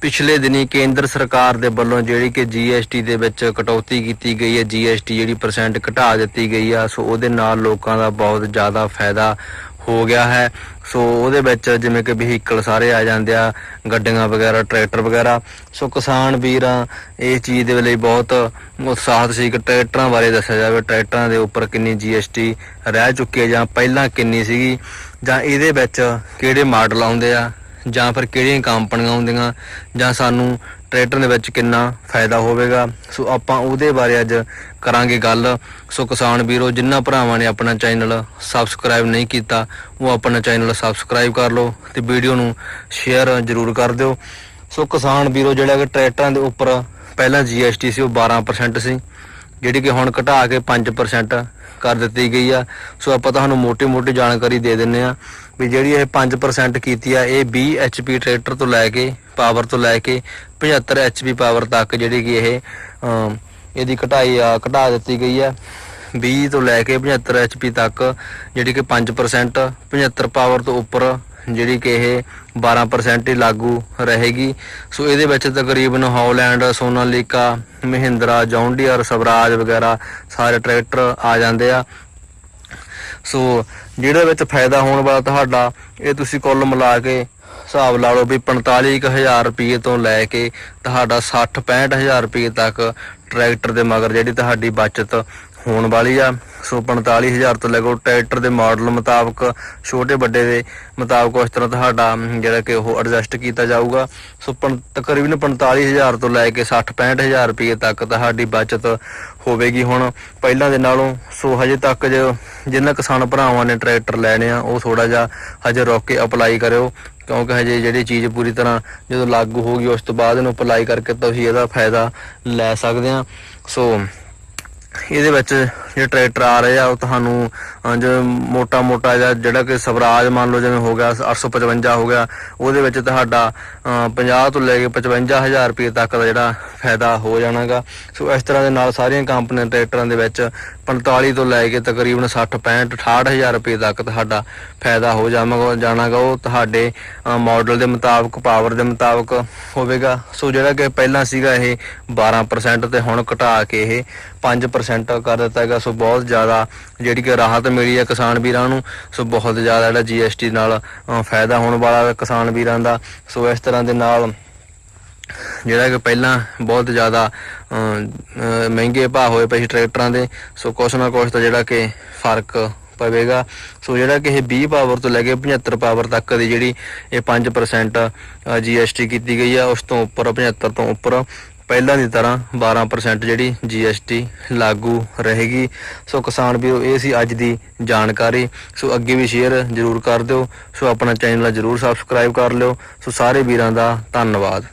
ਪਿਛਲੇ ਦਿਨੀ ਕੇਂਦਰ ਸਰਕਾਰ ਦੇ ਵੱਲੋਂ ਜਿਹੜੀ ਕਿ GST ਦੇ ਵਿੱਚ ਕਟੌਤੀ ਕੀਤੀ ਗਈ ਹੈ GST ਜਿਹੜੀ ਪਰਸੈਂਟ ਘਟਾ ਦਿੱਤੀ ਗਈ ਆ, ਸੋ ਉਹਦੇ ਨਾਲ ਲੋਕਾਂ ਦਾ ਬਹੁਤ ਜ਼ਿਆਦਾ ਫਾਇਦਾ ਹੋ ਗਿਆ ਹੈ। ਸੋ ਉਹਦੇ ਵਿੱਚ ਜਿਵੇਂ ਕਿ ਵਹੀਕਲ ਸਾਰੇ ਆ ਜਾਂਦੇ ਆ, ਗੱਡੀਆਂ ਵਗੈਰਾ, ਟਰੈਕਟਰ ਵਗੈਰਾ, ਸੋ ਕਿਸਾਨ ਵੀਰਾਂ ਇਸ ਚੀਜ਼ ਦੇ ਲਈ ਬਹੁਤ ਉਤਸ਼ਾਹਤ ਸੀ ਕਿ ਟਰੈਕਟਰਾਂ ਬਾਰੇ ਦੱਸਿਆ ਜਾਵੇ, ਟਰੈਕਟਰਾਂ ਦੇ ਉੱਪਰ ਕਿੰਨੀ GST ਰਹਿ ਚੁੱਕੀ ਹੈ ਜਾਂ ਪਹਿਲਾਂ ਕਿੰਨੀ ਸੀਗੀ, ਜਾਂ ਇਹਦੇ ਵਿੱਚ ਕਿਹੜੇ ਮਾਡਲ ਆਉਂਦੇ ਆ ਜਾਂ ਫਿਰ ਕਿਹੜੀਆਂ ਕੰਪਨੀਆਂ ਆਉਂਦੀਆਂ ਜਾਂ ਸਾਨੂੰ ਟਰੈਕਟਰ ਦੇ ਵਿੱਚ ਕਿੰਨਾ ਫਾਇਦਾ ਹੋਵੇਗਾ। ਸੋ ਆਪਾਂ ਉਹਦੇ ਬਾਰੇ ਅੱਜ ਕਰਾਂਗੇ ਗੱਲ। ਸੋ ਕਿਸਾਨ ਵੀਰੋ ਜਿਨ੍ਹਾਂ ਭਰਾਵਾਂ ਨੇ ਆਪਣਾ ਚੈਨਲ ਸਬਸਕ੍ਰਾਈਬ ਨਹੀਂ ਕੀਤਾ, ਉਹ ਆਪਣਾ ਚੈਨਲ ਸਬਸਕ੍ਰਾਈਬ ਕਰ ਲਓ ਤੇ ਵੀਡੀਓ ਨੂੰ ਸ਼ੇਅਰ ਜ਼ਰੂਰ ਕਰ ਦਿਓ। ਸੋ ਕਿਸਾਨ ਵੀਰੋ, ਜਿਹੜਾ ਕਿ ਟਰੈਕਟਰਾਂ ਦੇ ਉੱਪਰ ਪਹਿਲਾਂ GST ਸੀ, ਉਹ 12% ਸੀ, ਜਿਹੜੀ ਕਿ ਹੁਣ ਘਟਾ ਕੇ 5% ਕਰ ਦਿੱਤੀ ਗਈ ਆ। ਸੋ ਆਪਾਂ ਤੁਹਾਨੂੰ ਮੋਟੀ-ਮੋਟੀ ਜਾਣਕਾਰੀ ਦੇ ਦਿੰਨੇ ਆ। ਵੀ ਜਿਹੜੀ ਇਹ 5% ਕੀਤੀ ਆ, ਇਹ 20 HP ਟਰੈਕਟਰ ਤੋਂ ਲੈ ਕੇ ਪਾਵਰ ਤੋਂ ਲੈ ਕੇ 75 HP ਪਾਵਰ ਤੱਕ ਜਿਹੜੀ ਕਿ ਇਹ ਇਹਦੀ ਘਟਾਈ ਆ ਘਟਾ ਦਿੱਤੀ ਗਈ ਆ। 20 ਤੋਂ ਲੈ ਕੇ 75 HP ਤੱਕ ਜਿਹੜੀ ਕਿ 5% 75 ਪਾਵਰ ਤੋਂ ਉੱਪਰ ਜਿਹੜੀ ਕਿ ਇਹ 12% ਹੀ ਲਾਗੂ ਰਹੇਗੀ। ਸੋ ਇਹਦੇ ਵਿੱਚ ਤਕਰੀਬਨ Holland Sonalika Mahindra John Deere Swaraj ਵਗੈਰਾ ਸਾਰੇ ਟਰੈਕਟਰ ਆ ਜਾਂਦੇ ਆ। ਸੋ ਜਿਹਦੇ ਵਿੱਚ ਫਾਇਦਾ ਹੋਣ ਵਾਲਾ ਤੁਹਾਡਾ, ਇਹ ਤੁਸੀਂ ਕੁੱਲ ਮਿਲਾ ਕੇ ਹਿਸਾਬ ਲਾ ਲਓ ਵੀ 45000 ਰੁਪਏ ਤੋਂ ਲੈ ਕੇ ਤੁਹਾਡਾ 60 65000 ਰੁਪਏ ਤੱਕ ਟਰੈਕਟਰ ਦੇ ਮਗਰ ਜਿਹੜੀ ਤੁਹਾਡੀ ਬਚਤ ਹੋਣ ਵਾਲੀ ਆ। ਸੋ 45000 ਤੋਂ ਲੈ ਕੇ ਟਰੈਕਟਰ ਦੇ ਮਾਡਲ ਮੁਤਾਬਕ, ਛੋਟੇ ਵੱਡੇ ਦੇ ਮੁਤਾਬਕ ਉਸ ਤਰ੍ਹਾਂ ਤੁਹਾਡਾ ਜਿਹੜਾ ਕਿ ਉਹ ਐਡਜਸਟ ਕੀਤਾ ਜਾਊਗਾ। ਸੋ ਤਕਰੀਬਨ 45000 ਤੋਂ ਲੈ ਕੇ 60 65000 ਰੁਪਏ ਤੱਕ ਤੁਹਾਡੀ ਬਚਤ ਹੋਵੇਗੀ ਹੁਣ। ਪਹਿਲਾਂ ਦੇ ਨਾਲੋਂ ਸੋ ਹਜੇ ਤੱਕ ਜੋ ਜਿਨ੍ਹਾਂ ਕਿਸਾਨ ਭਰਾਵਾਂ ਨੇ ਟਰੈਕਟਰ ਲੈਣੇ ਆ, ਉਹ ਥੋੜਾ ਜਿਹਾ ਹਜੇ ਰੋਕ ਕੇ ਅਪਲਾਈ ਕਰਿਓ। ਕਿਉਂਕਿ ਹਜੇ ਜਿਹੜੀ ਚੀਜ਼ ਪੂਰੀ ਤਰ੍ਹਾਂ ਜਦੋਂ ਲਾਗੂ ਹੋਗੀ ਉਸ ਤੋਂ ਬਾਅਦ ਇਹਨੂੰ ਅਪਲਾਈ ਕਰਕੇ ਤੁਸੀਂ ਇਹਦਾ ਫਾਇਦਾ ਲੈ ਸਕਦੇ ਆ। ਸੋ ਇਹਦੇ ਵਿੱਚ ਜਿਹੜੇ ਟਰੈਕਟਰ ਆ ਰਹੇ ਆ ਉਹ ਤੁਹਾਨੂੰ ਜਿਵੇਂ ਮੋਟਾ ਮੋਟਾ ਜਿਹਾ ਜਿਹੜਾ ਕਿ ਸਵਰਾਜ ਮੰਨ ਲਓ ਜਿਵੇਂ ਹੋ ਗਿਆ 855 ਹੋ ਗਿਆ ਉਹਦੇ ਵਿੱਚ ਤੁਹਾਡਾ ਅਹ, 50 ਤੋਂ ਲੈ ਕੇ 55000 ਰੁਪਏ ਤੱਕ ਦਾ ਜਿਹੜਾ ਫਾਇਦਾ ਹੋ ਜਾਣਾਗਾ। ਸੋ ਇਸ ਤਰ੍ਹਾਂ ਦੇ ਨਾਲ ਸਾਰੀਆਂ ਕੰਪਨੀਆਂ ਟਰੈਕਟਰਾਂ ਦੇ ਵਿੱਚ 45 ਤੋਂ ਲੈ ਕੇ ਤਕਰੀਬਨ 60 65 68000 ਰੁਪਏ ਤੱਕ ਤੁਹਾਡਾ ਫਾਇਦਾ ਹੋ ਜਾਵਾਂਗਾ, ਜਾਣਾਗਾ। ਉਹ ਤੁਹਾਡੇ ਮਾਡਲ ਦੇ ਮੁਤਾਬਕ ਪਾਵਰ ਦੇ ਮੁਤਾਬਕ ਹੋਵੇਗਾ। ਸੋ ਜਿਹੜਾ ਕਿ ਪਹਿਲਾਂ ਸੀਗਾ ਇਹ 12% ਤੇ ਹੁਣ ਘਟਾ ਕੇ ਇਹ 5% ਕਰ ਦਿੱਤਾ ਹੈਗਾ। ਸੋ ਬਹੁਤ ਜ਼ਿਆਦਾ ਜਿਹੜੀ ਕਿ ਰਾਹਤ ਮਿਲੀ ਹੈ ਕਿਸਾਨ ਵੀਰਾਂ ਨੂੰ। ਸੋ ਬਹੁਤ ਜ਼ਿਆਦਾ ਜਿਹੜਾ GST ਨਾਲ ਫਾਇਦਾ ਹੋਣ ਵਾਲਾ ਕਿਸਾਨ ਵੀਰਾਂ ਦਾ। ਸੋ ਇਸ ਤਰ੍ਹਾਂ ਦੇ ਨਾਲ ਜਿਹੜਾ ਕਿ ਪਹਿਲਾਂ ਬਹੁਤ ਜ਼ਿਆਦਾ ਅ, ਮਹਿੰਗੇ ਭਾਅ ਹੋਏ ਪਏ ਸੀ ਟਰੈਕਟਰਾਂ ਦੇ ਸੋ ਕੁਛ ਨਾ ਕੁਛ ਤਾਂ ਜਿਹੜਾ ਕਿ ਫ਼ਰਕ ਪਵੇਗਾ। ਸੋ ਜਿਹੜਾ ਕਿ ਇਹ 20 ਪਾਵਰ ਤੋਂ ਲੈ ਕੇ 75 ਪਾਵਰ ਤੱਕ ਦੀ ਜਿਹੜੀ ਇਹ 5% GST ਕੀਤੀ ਗਈ ਆ ਉਸ ਤੋਂ ਉੱਪਰ 75 ਤੋਂ ਉੱਪਰ। ਪਹਿਲਾਂ ਦੀ ਤਰ੍ਹਾਂ 12% ਜਿਹੜੀ GST ਲਾਗੂ ਰਹੇਗੀ। ਸੋ ਕਿਸਾਨ ਵੀਰੋ ਇਹ ਸੀ ਅੱਜ ਦੀ ਜਾਣਕਾਰੀ। ਸੋ ਅੱਗੇ ਵੀ ਸ਼ੇਅਰ ਜ਼ਰੂਰ ਕਰ ਦਿਓ। ਸੋ ਆਪਣਾ ਚੈਨਲ ਜ਼ਰੂਰ ਸਬਸਕ੍ਰਾਈਬ ਕਰ ਲਿਓ। ਸੋ ਸਾਰੇ ਵੀਰਾਂ ਦਾ ਧੰਨਵਾਦ।